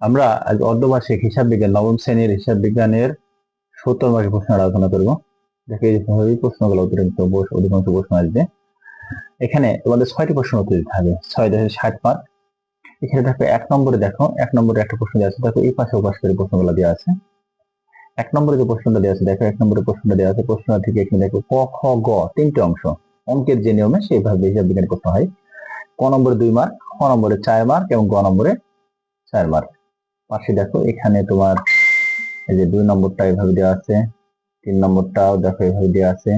আমরা আজ অর্ধবার্ষিক হিসাব বিজ্ঞান, নবম শ্রেণির হিসাব বিজ্ঞানের সত্তর মাসের প্রশ্ন আলোচনা করব। দেখে প্রশ্নগুলো অতিরিক্ত অধিকাংশ প্রশ্ন আসবে। এখানে তোমাদের ছয়টি প্রশ্ন উত্তর হবে। ছয় দশে ষাট মার্ক এখানে দেখো এক নম্বরে দেখো, এক নম্বরে একটা প্রশ্ন দেওয়া আছে। দেখো এই পাশে ও পাশে করে প্রশ্নগুলো দেওয়া আছে। এক নম্বরে যে প্রশ্নটা দেওয়া আছে, দেখো এক নম্বরে প্রশ্নটা দেওয়া আছে। প্রশ্ন থেকে এখানে দেখো ক, খ, গ তিনটে অংশ। অঙ্কের যে নিয়মে সেইভাবে হিসাব বিজ্ঞান করতে হয়। ক নম্বরে দুই মার্ক খ নম্বরে চার মার্ক এবং গ নম্বরে চার মার্ক পাশে দেখো, এখানে তোমার এই যে দুই নম্বরটা এভাবে দেওয়া আছে, তিন নম্বরটাও দেখো এভাবে দেওয়া আছে,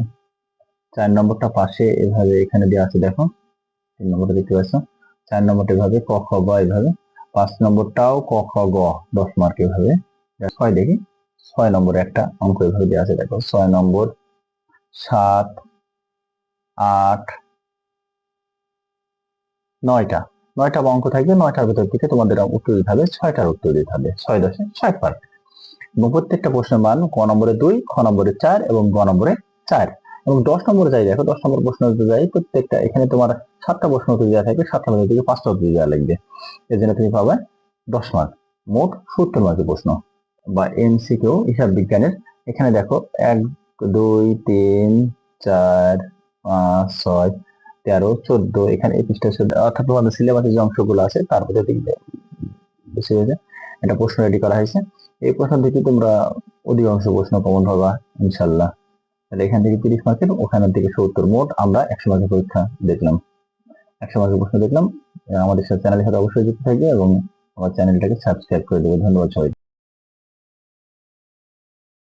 চার নম্বরটা পাশে এভাবে এখানে দেওয়া আছে, দেখো, তিন নম্বরটা দেখতে পাচ্ছ, চার নম্বরটা এভাবে ক, খ, গ এভাবে, পাঁচ নম্বরটাও ক, খ, গ, দশ মার্ক এভাবে ছয় দেখি, ছয় নম্বরে একটা অঙ্ক এভাবে দেওয়া আছে, দেখো, ছয় নম্বর, সাত, আট নয়টা। নয়টা অঙ্ক থাকবে, নয়টার ভিতর থেকে তোমাদের উত্তর দিতে হবে, ছয়টার উত্তর দিতে হবে। ছয় দশে ষাট মার্ক এবং প্রত্যেকটা প্রশ্নের মান ক নম্বরে দুই, খ নম্বরে চার এবং গ নম্বরে চার। এবং দশ নম্বরে যাই, দেখো দশ নম্বর প্রশ্ন যাই, প্রত্যেকটা এখানে তোমার সাতটা প্রশ্ন উত্তর দেওয়া থাকবে সাতটা মধ্যে থেকে পাঁচটা উত্তর দেওয়া লাগবে। এর জন্য তুমি পাবে দশ মার্ক মোট সত্তর মার্কের প্রশ্ন বা এমসিকিউ হিসাব বিজ্ঞানের। এখানে দেখো এক, দুই, তিন, চার, পাঁচ, ছয় তেরো, চোদ্দ, এখানে পৃষ্ঠা চোদ্দ অর্থাৎ তোমাদের সিলেবাসের যে অংশগুলো আছে, তার মধ্যে দেখবে। বুঝতে হয়েছে একটা প্রশ্ন রেডি করা হয়েছে। এই প্রশ্ন থেকে তোমরা অধিকাংশ প্রশ্ন কমন পাবা ইনশাল্লাহ তাহলে এখান থেকে তিরিশ মার্কের ওখান থেকে সত্তর। মোট আমরা একশো মার্কের পরীক্ষা দেখলাম। একশো মার্কের প্রশ্ন দেখলাম। আমাদের সাথে চ্যানেলের সাথে অবশ্যই যুক্ত থাকবে এবং আমার চ্যানেলটাকে সাবস্ক্রাইব করে দেবে। ধন্যবাদ সবাই